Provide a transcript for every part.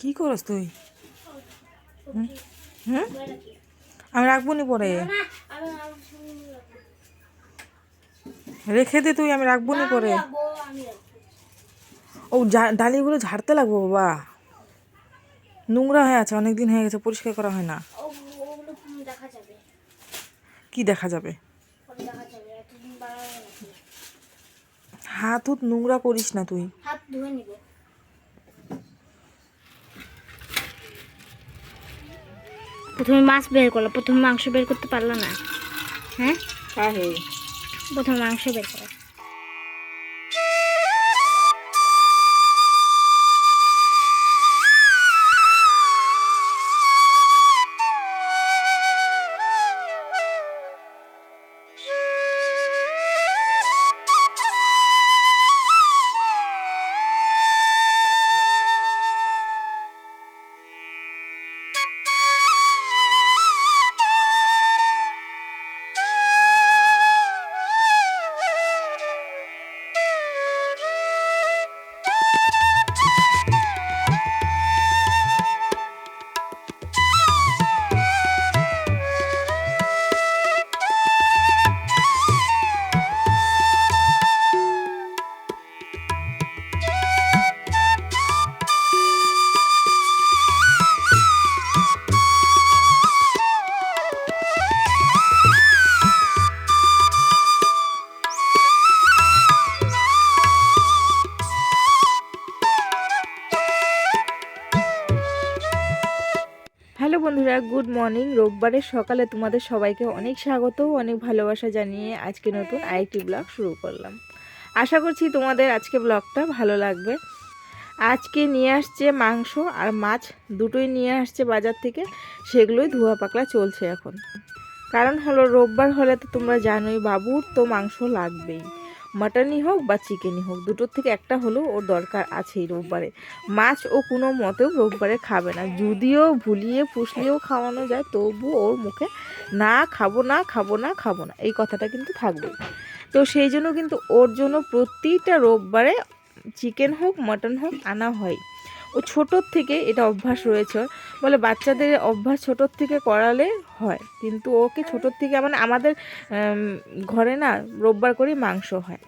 কি করস তুই? হুম? আমি রাখব নি পরে। রেখে দে তুই, আমি রাখব নি পরে। ও ডালিগুলো ঝাড়তে লাগবো, বাবা। নোংরা হয়ে আছে অনেক দিন হয়ে গেছে, পরিষ্কার করা হয় না। কি দেখা যাবে? হাত হুত নোংরা করিস না তুই। হাত ধুয়ে নিব। প্রথমে মাছ বের করল প্রথমে মাংস বের করতে পারল না। হ্যাঁ? প্রথমে মাংস বের করো হ্যালো বন্ধুরা, গুড মর্নিং। রোববারের সকালে তোমাদের সবাইকে অনেক স্বাগত, অনেক ভালোবাসা জানিয়ে আজকে নতুন আরেকটি ব্লগ শুরু করলাম। আশা করছি তোমাদের আজকে ব্লগটা ভালো লাগবে। আজকে নিয়ে আসছে মাংস আর মাছ দুটোই নিয়ে আসছে বাজার থেকে, সেগুলোই ধোয়া পাকলা চলছে এখন। কারণ হলো রোববার হলে তো তোমরা জানোই বাবুর তো মাংস লাগবেই। মাটনই হোক বা চিকেনই হোক, দুটোর থেকে একটা হলেও ওর দরকার আছেই রোববারে। মাছ ও কোনো মতেও রোববারে খাবে না। যদিও ভুলিয়ে ফুসলিয়েও খাওয়ানো যায়, তবু ওর মুখে না খাব না খাব না খাব না। এই কথাটা কিন্তু থাকবেই। তো সেই জন্য কিন্তু ওর জন্য প্রতিটা রোববারে চিকেন হোক, মটন হোক, আনা হয়। ও ছোটোর থেকে এটা অভ্যাস রয়েছে। বলে বাচ্চাদের অভ্যাস ছোটোর থেকে করালে হয়। কিন্তু ওকে ছোটোর থেকে মানে আমাদের ঘরে না রোববার করেই মাংস হয়।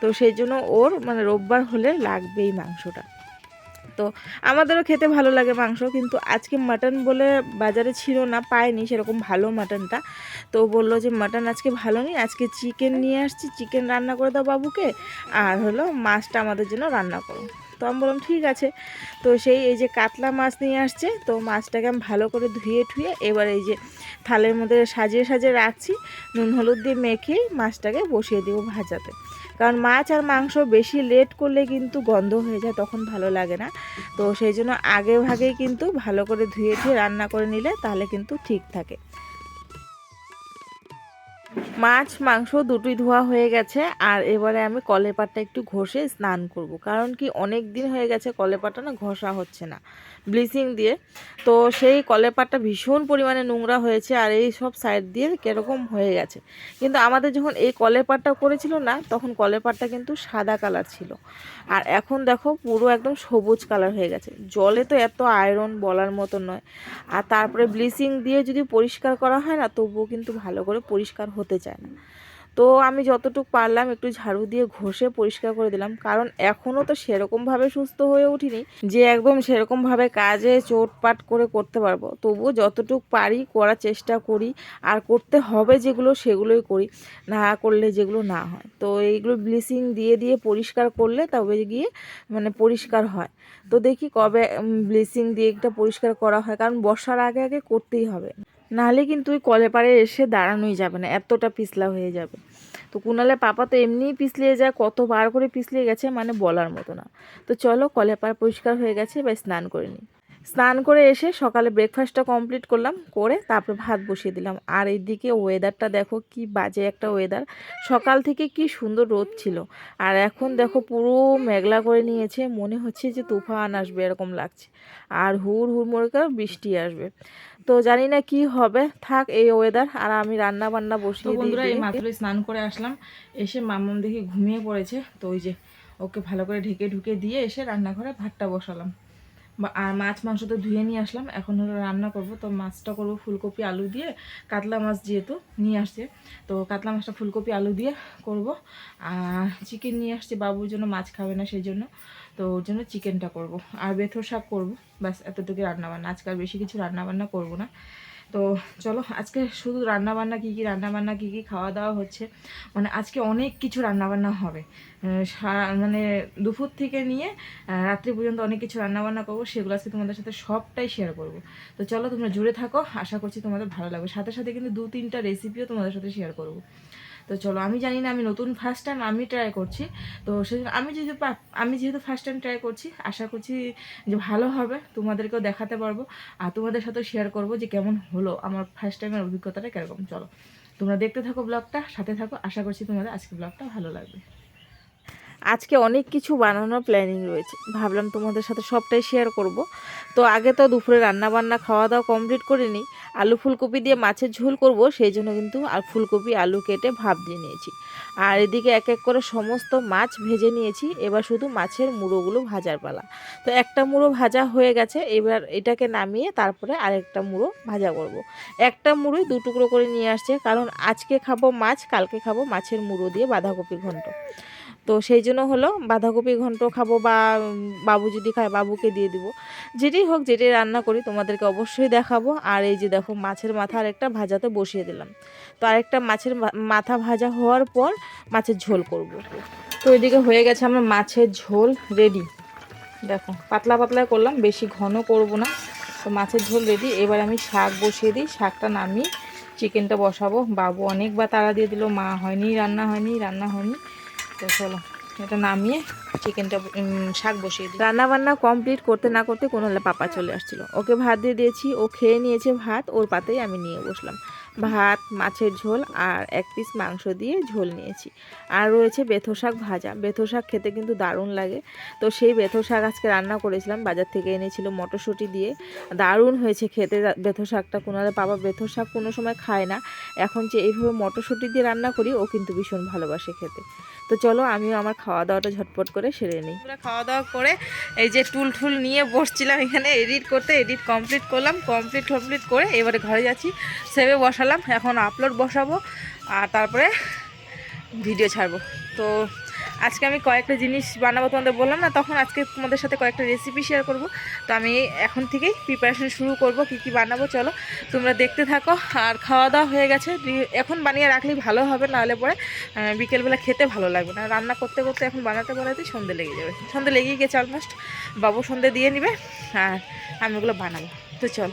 তো সেই জন্য ওর মানে রোববার হলে লাগবেই মাংসটা। তো আমাদেরও খেতে ভালো লাগে মাংস, কিন্তু আজকে মাটন বলে বাজারে ছিল না পায়নি সেরকম ভালো মাটনটা। তো বলল যে, মাটন আজকে ভালো নেই, আজকে চিকেন নিয়ে আসছি, চিকেন রান্না করে দাও বাবুকে, আর হলো মাছটা আমাদের জন্য রান্না করো। তো আমি বললাম, ঠিক আছে। তো সেই এই যে কাতলা মাছ নিয়ে আসছে, তো মাছটাকে আমি ভালো করে ধুয়ে ঠুয়ে এবার এই যে থালের মধ্যে সাজিয়ে সাজিয়ে রাখছি, নুন, হলুদ দিয়ে মেখে মাছটাকে বসিয়ে দেবো ভাজাতে। কারণ মাছ আর মাংস বেশি লেট করলে কিন্তু গন্ধ হয়ে যায়, তখন ভালো লাগে না। তো সেই জন্য আগে ভাগেই কিন্তু ভালো করে ধুয়ে ধুয়ে রান্না করে নিলে তাহলে কিন্তু ঠিক থাকে। মাছ, মাংস দুটোই ধোয়া হয়ে গেছে আর এবারে আমি কলেপাটটা একটু ঘষে স্নান করব। কারণ কি অনেক দিন হয়ে গেছে কলেপাটা না ঘষা হচ্ছে না। ব্লিচিং দিয়ে। তো সেই কলেপাটটা ভীষণ পরিমাণে নোংরা হয়েছে আর এই সব সাইড দিয়ে কীরকম হয়ে গেছে। কিন্তু আমাদের যখন এই কলেপাটটা করেছিল না, তখন কলেপাটটা কিন্তু সাদা কালার ছিল। আর এখন দেখো পুরো একদম সবুজ কালার হয়ে গেছে। জলে তো এত আয়রন বলার মতো নয়। আর তারপরে ব্লিচিং দিয়ে যদি পরিষ্কার করা হয় না, তবুও কিন্তু ভালো করে পরিষ্কার হতে চায় না। তো আমি যতটুকু পারলাম একটু ঝাড়ু দিয়ে ঘষে পরিষ্কার করে দিলাম। কারণ এখনও তো সেরকমভাবে সুস্থ হয়ে উঠিনি যে একদম সেরকমভাবে কাজে চোটপাট করে করতে পারব। তবুও যতটুকু পারি করার চেষ্টা করি আর করতে হবে যেগুলো সেগুলোই করি, না করলে যেগুলো না হয়। তো এইগুলো ব্লিচিং দিয়ে দিয়ে পরিষ্কার করলে তবে গিয়ে মানে পরিষ্কার হয়। তো দেখি কবে ব্লিচিং দিয়ে একটা পরিষ্কার করা হয়, কারণ বর্ষার আগে আগে করতেই হবে। নাহলে কিন্তু ওই কলে পাড়ে এসে দাঁড়ানোই যাবে না, এতটা পিছলা হয়ে যাবে। তো কুনালে পাপা তো এমনিই পিছলিয়ে যায়, কতবার করে পিছলিয়ে গেছে মানে বলার মতো না। তো চলো কলে পাড় পরিষ্কার হয়ে গেছে, এবার স্নান করে নিই। স্নান করে এসে সকালে ব্রেকফাস্টটা কমপ্লিট করলাম, করে তারপরে ভাত বসিয়ে দিলাম। আর এইদিকে ওয়েদারটা দেখো কি বাজে একটা ওয়েদার সকাল থেকে কি সুন্দর রোদ ছিল। আর এখন দেখো পুরো মেঘলা করে নিয়েছে, মনে হচ্ছে যে তুফান আসবে এরকম লাগছে। আর হুড় হুড় মরে বৃষ্টি আসবে। তো জানি না কি হবে। থাক এই ওয়েদার আর আমি রান্না বান্না বসিয়ে বন্ধুরা এই মাত্র স্নান করে আসলাম। এসে মামুন দেখি ঘুমিয়ে পড়েছে। তো ওই যে ওকে ভালো করে ঢেকে ঢুকে দিয়ে এসে রান্নাঘরে ভাতটা বসালাম। বা- আর মাছ মাংস তো ধুয়ে নিয়ে আসলাম। এখন হলো রান্না করব। তো মাছটা করব ফুলকপি আলু দিয়ে। কাতলা মাছ যেহেতু নিয়ে আসছে তো কাতলা মাছটা ফুলকপি আলু দিয়ে করব। আর চিকেন নিয়ে আসছে বাবুর জন্য মাছ খাবে না সেই জন্য। তো ওর জন্য চিকেনটা করব। আর বেথর শাক করব। ব্যাস এতটুকু রান্নাবান্না। আজকে আর বেশি কিছু রান্নাবান্না করব না। তো চলো, আজকে শুধু রান্নাবান্না কী কী, রান্নাবান্না কী কী খাওয়া দাওয়া হচ্ছে? মানে আজকে অনেক কিছু রান্নাবান্না হবে। মানে দুপুর থেকে নিয়ে রাত্রি পর্যন্ত অনেক কিছু রান্নাবান্না করব। সেগুলো আজকে তোমাদের সাথে সবটাই শেয়ার করব। তো চলো, তোমরা জুড়ে থাকো। আশা করছি তোমাদের ভালো লাগবে। সাথে সাথে কিন্তু দু তিনটা রেসিপিও তোমাদের সাথে শেয়ার করব। তো চলো, আমি জানি না আমি নতুন ফার্স্ট টাইম আমি ট্রাই করছি। তো সেজন্য আমি যেহেতু আমি যেহেতু ফার্স্ট টাইম ট্রাই করছি, আশা করছি যে ভালো হবে, তোমাদেরকেও দেখাতে পারব। আর তোমাদের সাথে শেয়ার করব যে কেমন হলো আমার ফার্স্ট টাইমের অভিজ্ঞতাটা কীরকম। চলো, তোমরা দেখতে থাকো ব্লগটা সাথে থাকো। আশা করছি তোমাদের আজকে ব্লগটা ভালো লাগবে। আজকে অনেক কিছু বানানোর প্ল্যানিং রয়েছে। ভাবলাম তোমাদের সাথে সবটাই শেয়ার করব। তো আগে তো দুপুরে রান্না বান্না খাওয়া দাওয়া কমপ্লিট করে নিই। আলু ফুলকপি দিয়ে মাছের ঝোল করব, সেই জন্য কিন্তু আর ফুলকপি, আলু কেটে ভাপ দিয়ে নিয়েছি। আর এদিকে এক এক করে সমস্ত মাছ ভেজে নিয়েছি। এবার শুধু মাছের মুড়োগুলো ভাজার পালা। তো একটা মুড়ো ভাজা হয়ে গেছে, এবার এটাকে নামিয়ে তারপরে আরেকটা মুড়ো ভাজা করব। একটা মুড়োই দু টুকরো করে নিয়ে আসছে, কারণ আজকে খাব মাছ, কালকে খাব মাছের মুড়ো দিয়ে বাঁধাকপি ঘন্ট। তো সেই জন্য হলো বাঁধাকপি ঘন্ট খাব বা বাবু যদি খায় বাবুকে দিয়ে দিব। যেটাই হোক, যেটাই রান্না করি তোমাদেরকে অবশ্যই দেখাবো। আর এই যে দেখো মাছের মাথা আরেকটা ভাজাতে বসিয়ে দিলাম। তো আরেকটা মাছের মাথা ভাজা হওয়ার পর মাছের ঝোল করব। তো এদিকে হয়ে গেছে আমার মাছের ঝোল রেডি দেখো, পাতলা পাতলা করলাম, বেশি ঘন করব না। তো মাছের ঝোল রেডি এবার আমি শাক বসিয়ে দিই। শাকটা নামিয়ে চিকেনটা বসাবো। বাবু অনেকবার তাড়া দিয়ে দিল, মা হয়নি, রান্না হয়নি রান্না হয়নি। তো চলো, এটা নামিয়ে চিকেনটা শাক বসিয়ে দিই। রান্না বান্না কমপ্লিট করতে না করতে কোনো পাপা চলে আসছিল। ওকে ভাত দিয়ে দিয়েছি, ও খেয়ে নিয়েছে ভাত, ওর পাতেই আমি নিয়ে বসলাম। ভাত, মাছের ঝোল আর এক পিস মাংস দিয়ে ঝোল নিয়েছি। আর রয়েছে বেথো শাক ভাজা। বেথো শাক খেতে কিন্তু দারুণ লাগে। তো সেই বেথো শাক আজকে রান্না করেছিলাম, বাজার থেকে এনেছিল মটরশুঁটি দিয়ে। দারুণ হয়েছে খেতে বেথো শাকটা। কোনালে বাবা বেথো শাক কোনো সময় খায় না। এখন যে এইভাবে মটরশুঁটি দিয়ে রান্না করি, ও কিন্তু ভীষণ ভালোবাসে খেতে। তো চলো আমিও আমার খাওয়া দাওয়াটা ঝটপট করে সেরে নিই। খাওয়া দাওয়া করে এই যে টুল টুল নিয়ে বসছিলাম এখানে এডিট করতে এডিট কমপ্লিট করলাম কমপ্লিট কমপ্লিট করে এবারে ঘরে যাচ্ছি সেভে বসালাম, এখন আপলোড বসাবো, আর তারপরে ভিডিও ছাড়বো। তো আজকে আমি কয়েকটা জিনিস বানাবো তোমাদের বললাম না, তখন আজকে তোমাদের সাথে কয়েকটা রেসিপি শেয়ার করব। তো আমি এখন থেকেই প্রিপারেশন শুরু করব, কি কি বানাবো চলো। তোমরা দেখতে থাকো, আর খাওয়া দাওয়া হয়ে গেছে। এখন বানিয়ে রাখলেই ভালো হবে, নাহলে পরে বিকেলবেলা খেতে ভালো লাগবে না। রান্না করতে করতে এখন বানাতে বানাতে সন্ধে লেগে যাবে। সন্ধে লেগেই গেছে অলমোস্ট বাবু সন্ধে দিয়ে নিবে, আর আমি ওগুলো বানাবো। তো চল,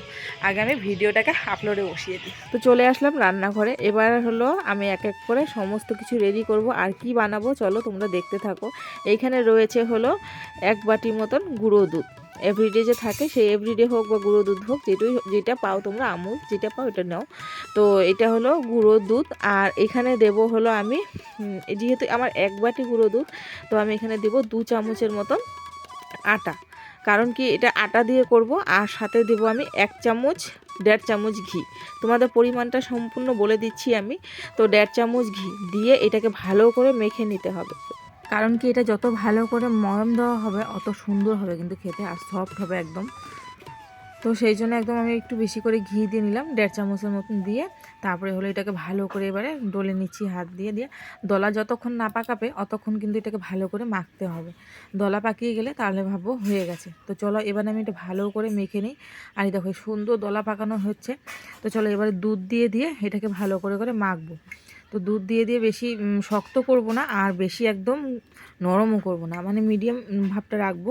আগে আমি ভিডিওটাকে আপলোডে বসিয়ে দিই। তো চলে আসলাম রান্নাঘরে। এবার হলো আমি এক এক করে সমস্ত কিছু রেডি করব। আর কি বানাবো চলো তোমরা দেখতে থাকো। এইখানে রয়েছে হলো এক বাটি মতন গুঁড়ো দুধ। এভরিডে যে থাকে সেই এভরিডে হোক বা গুঁড়ো দুধ হোক, যেটাই যেটা পাও তোমরা আমুল, যেটা পাও এটা নাও। তো এটা হলো গুঁড়ো দুধ। আর এখানে দেব হলো আমি যেহেতু আমার এক বাটি গুঁড়ো দুধ, তো আমি এখানে দেব দু চামচের মতন আটা। কারণ কি এটা আটা দিয়ে করব, আর সাথে দেব আমি এক চামচ, দেড় চামচ ঘি। তোমাদের পরিমাণটা সম্পূর্ণ বলে দিচ্ছি আমি। তো দেড় চামচ ঘি দিয়ে এটাকে ভালো করে মেখে নিতে হবে। কারণ কি এটা যত ভালো করে মরম দেওয়া হবে, অত সুন্দর হবে কিন্তু খেতে আর সফট হবে একদম। তো সেই জন্য একদম আমি একটু বেশি করে ঘি দিয়ে নিলাম, দেড় চামচের মতন দিয়ে। তারপরে হলো এটাকে ভালো করে এবারে ডলে নিচ্ছি, হাত দিয়ে দিয়ে। দলা যতক্ষণ না পাকাবে, অতক্ষণ কিন্তু এটাকে ভালো করে মাখতে হবে। দলা পাকিয়ে গেলে তাহলে ভাববো হয়ে গেছে। তো চলো এবার আমি এটা ভালো করে মেখে নিই। আর দেখো সুন্দর দলা পাকানো হচ্ছে। তো চলো এবারে দুধ দিয়ে দিয়ে এটাকে ভালো করে করে মাখবো। তো দুধ দিয়ে দিয়ে বেশি শক্ত করব না, আর বেশি একদম নরমও করব না। মানে মিডিয়াম ভাবটা রাখব।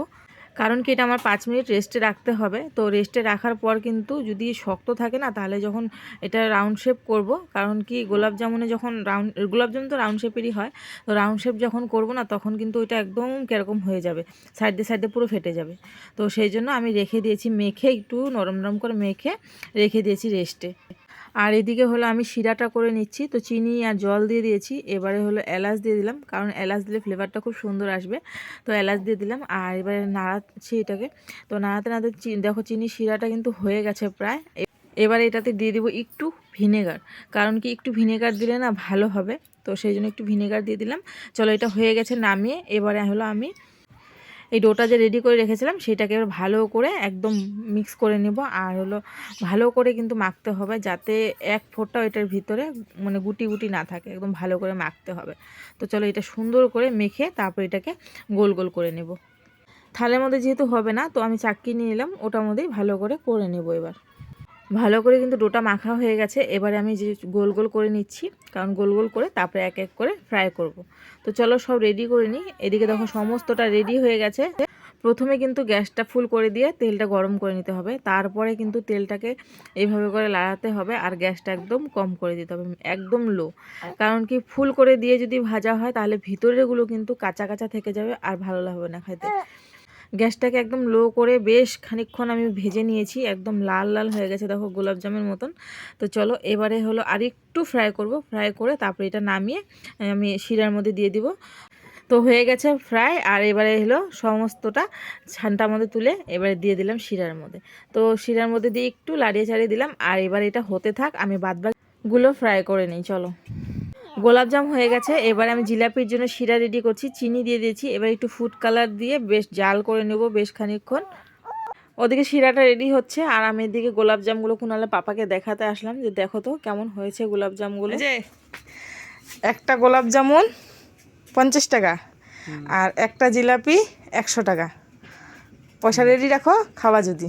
কারণ কি এটা আমার পাঁচ মিনিট রেস্টে রাখতে হবে। তো রেস্টে রাখার পর কিন্তু যদি শক্ত থাকে না, তাহলে যখন এটা রাউন্ড শেপ করব, কারণ কি গোলাপ জামুনে যখন রাউন্ড গোলাপ জামুন তো রাউন্ড শেপেরই হয়, তো রাউন্ড শেপ যখন করব না, তখন কিন্তু ওইটা একদম কীরকম হয়ে যাবে সাইডে সাইডে পুরো ফেটে যাবে। তো সেই জন্য আমি রেখে দিয়েছি মেখে, একটু নরম নরম করে মেখে রেখে দিয়েছি রেস্টে আর এদিকে হলো আমি শিরাটা করে নিচ্ছি, তো চিনি আর জল দিয়ে দিয়েছি। এবারে হলো এলাচ দিয়ে দিলাম, কারণ এলাচ দিলে ফ্লেভারটা খুব সুন্দর আসবে। তো এলাচ দিয়ে দিলাম, আর এবারে নাড়াচ্ছি এটাকে। তো নাড়াতে নাড়াতে দেখো চিনি শিরাটা কিন্তু হয়ে গেছে প্রায়। এবারে এটাতে দিয়ে দিব একটু ভিনেগার, কারণ কি একটু ভিনেগার দিলে না ভালো হবে। তো সেই জন্য একটু ভিনেগার দিয়ে দিলাম। চলো এটা হয়ে গেছে নামিয়ে, এবারে হলো আমি এই ডোটা যে রেডি করে রেখেছিলাম, সেটাকে এবার ভালো করে একদম মিক্স করে নেব। আর হলো ভালো করে কিন্তু মাখতে হবে যাতে এক ফোঁটাও এটার ভিতরে মানে গুটি গুটি না থাকে, একদম ভালো করে মাখতে হবে। তো চলো এটা সুন্দর করে মেখে তারপর এটাকে গোল গোল করে নেব। থালের মধ্যে যেহেতু হবে না, তো আমি চাকি নিয়ে নিলাম, ওটার মধ্যেই ভালো করে করে নেব এবার। ভালো করে কিন্তু ডোটা মাখা হয়ে গেছে। এবারে আমি যে গোল গোল করে নিচ্ছি, কারণ গোল গোল করে তারপরে এক এক করে ফ্রাই করব। তো চলো সব রেডি করে নিই। এদিকে দেখো সমস্তটা রেডি হয়ে গেছে। প্রথমে কিন্তু গ্যাসটা ফুল করে দিয়ে তেলটা গরম করে নিতে হবে। তারপরে কিন্তু তেলটাকে এইভাবে করে লাড়াতে হবে আর গ্যাসটা একদম কম করে দিতে হবে, একদম লো কারণ কি ফুল করে দিয়ে যদি ভাজা হয় তাহলে ভিতরেরগুলো কিন্তু কাঁচা কাঁচা থেকে যাবে আর ভালো লাগবে না খেতে। গ্যাসটাকে একদম লো করে বেশ খানিকক্ষণ আমি ভেজে নিয়েছি, একদম লাল লাল হয়ে গেছে, দেখো গোলাপ জামের মতন। তো চলো, এবারে হলো আর একটু ফ্রাই করব ফ্রাই করে তারপরে এটা নামিয়ে আমি শিরার মধ্যে দিয়ে দিব। তো হয়ে গেছে ফ্রাই আর এবারে হলো সমস্তটা ছানটার মধ্যে তুলে এবারে দিয়ে দিলাম শিরার মধ্যে। তো শিরার মধ্যে দিয়ে একটু লাড়িয়ে চাড়িয়ে দিলাম, আর এবার এটা হতে থাক, আমি বাদবাকিগুলো ফ্রাই করে নিই, চলো। গোলাপজাম হয়ে গেছে। এবার আমি জিলাপির জন্য শিরা রেডি করছি চিনি দিয়ে দিয়েছি। এবার একটু ফুড কালার দিয়ে বেশ জাল করে নেব বেশ খানিকক্ষণ। ওদিকে শিরাটা রেডি হচ্ছে আর আমি এদিকে গোলাপজামগুলো কুনালে পাপাকে দেখাতে আসলাম যে দেখো তো কেমন হয়েছে গোলাপজামগুলো। যে একটা গোলাপ জামুন পঞ্চাশ টাকা আর একটা জিলাপি একশো টাকা। পয়সা রেডি রাখো খাওয়া যদি।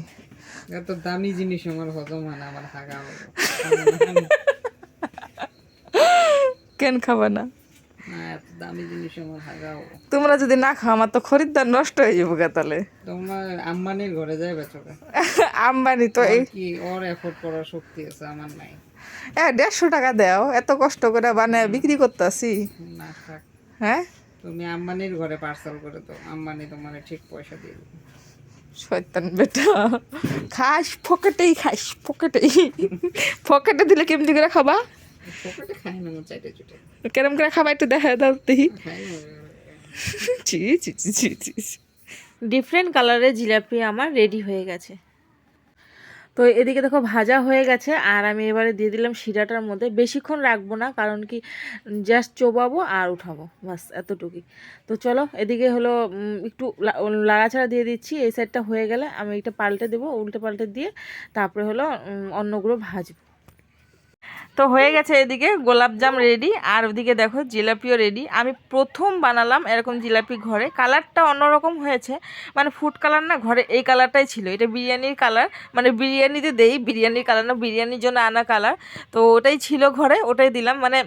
এত দামি জিনিস আমার হজম হয় না আমার হাগা কেন খাবা না? না এত দামি জিনিস আমার তোমরা যদি না খাও আমার তো খরিদ্দার নষ্ট হয়ে যাব গা তাহলে। তোমার আম্বানির ঘরে যায় বেচকে আম্বানি তো এই কি ওর এফোর্ড করার শক্তি আছে আমার নাই। এ দেড়শো টাকা দাও এত কষ্ট করে বানায় বিক্রি করতেছি। না থাক। হ্যাঁ? তুমি আম্বানির ঘরে পার্সেল করে তো আম্বানি তোমার ঠিক পয়সা দিয়ে শয়তান বেটা। খাস পকেটেই খাস পকেটেই। পকেটে দিলে কেমনি করে খাবা? কেরম করে খাবা একটু দেখা দাও দেখি। খাই না। ছি ছি ছি ছি ছি ছি। ডিফারেন্ট কালারের জিলাপি আমার রেডি হয়ে গেছে। তো এদিকে দেখো ভাজা হয়ে গেছে আর আমি এবারে দিয়ে দিলাম শিরাটার মধ্যে। বেশিক্ষণ রাখব না কারণ কি জাস্ট চোবাবো আর উঠাবো বাস এতটুকুই। তো চলো এদিকে হলো একটু লা- লাড়াচাড়া দিয়ে দিচ্ছি এই সাইডটা হয়ে গেলে আমি এটা পাল্টে দেবো উল্টে পাল্টে দিয়ে তারপরে হলো অন্যগুলো ভাজবো। তো হয়ে গেছে এদিকে গোলাপজাম রেডি আর ওদিকে দেখো জিলাপিও রেডি আমি প্রথম বানালাম এরকম জিলাপি ঘরে। কালারটা অন্যরকম হয়েছে। মানে ফুড কালার না, ঘরে এই কালারটাই ছিল। এটা বিরিয়ানির কালার মানে বিরিয়ানিতে দেই, বিরিয়ানির কালার না, বিরিয়ানির জন্য আনা কালার তো ওটাই ছিল ঘরে, ওটাই দিলাম। মানে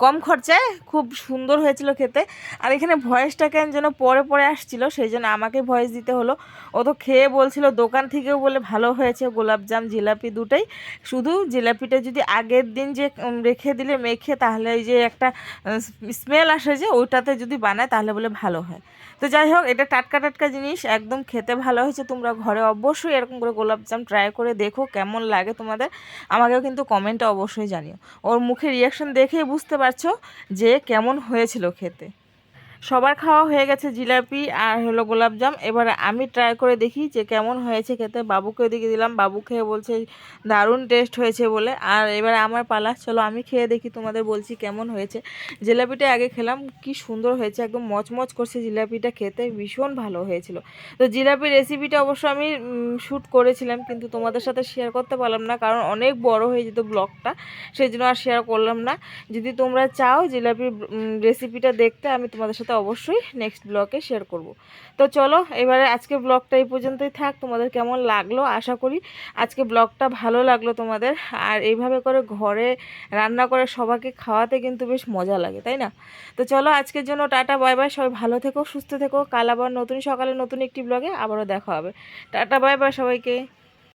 কম খরচায় খুব সুন্দর হয়েছিল খেতে। আর এখানে ভয়েসটা কেন যেন পরে পরে আসছিল, সেই জন্য আমাকে ভয়েস দিতে হলো। ও তো খেয়ে বলছিল, দোকান থেকেও বলে ভালো হয়েছে, গোলাপজাম, জিলাপি দুটোই। শুধু জিলাপিটা যদি আগের দিন যে রেখে দিলে মেখে, তাহলে ওই যে একটা স্মেল আসে যে, ওইটাতে যদি বানায়, তাহলে বলে ভালো হয়। তো যাই হোক, এটা টাটকা টাটকা জিনিস, একদম খেতে ভালো হয়েছে। তোমরা ঘরে অবশ্যই এরকম করে গোলাপজাম ট্রাই করে দেখো, কেমন লাগে তোমাদের। আমাকেও কিন্তু কমেন্টে অবশ্যই জানিও। ওর মুখে রিয়াকশন দেখেই বুঝতে পারছ যে কেমন হয়েছিল খেতে। সবার খাওয়া হয়ে গেছে জিলাপি আর হলো গোলাপজাম এবার আমি ট্রাই করে দেখি যে কেমন হয়েছে খেতে। বাবুকে দিকে দিলাম, বাবু খেয়ে বলছে, দারুণ টেস্ট হয়েছে বলে। আর এবার আমার পালা, চলো আমি খেয়ে দেখি তোমাদের বলছি কেমন হয়েছে। জিলাপিটা আগে খেলাম, কি সুন্দর হয়েছে, একদম মচমচ করছে জিলাপিটা খেতে, ভীষণ ভালো হয়েছিল। তো জিলাপির রেসিপিটা অবশ্য আমি শ্যুট করেছিলাম, কিন্তু তোমাদের সাথে শেয়ার করতে পারলাম না, কারণ অনেক বড় হয়ে যেত ব্লগটা সেই জন্য আর শেয়ার করলাম না। যদি তোমরা চাও জিলাপির রেসিপিটা দেখতে, আমি তোমাদের সাথে অবশ্যই নেক্সট ব্লগে শেয়ার করব। তো চলো, এবারে আজকে ব্লগটা এই পর্যন্তই থাক। তোমাদের কেমন লাগল? আশা করি আজকে ব্লগটা ভালো লাগল তোমাদের। আর এইভাবে করে ঘরে রান্না করে সবাইকে খাওয়াতে কিন্তু বেশ মজা লাগে, তাই না? তো চলো, আজকের জন্য টাটা, বাই বাই। সবাই ভালো থেকো, সুস্থ থেকো। কাল আবার নতুন সকালে নতুন একটি ব্লগে আবারও দেখা হবে। টাটা, বাই বাই সবাইকে।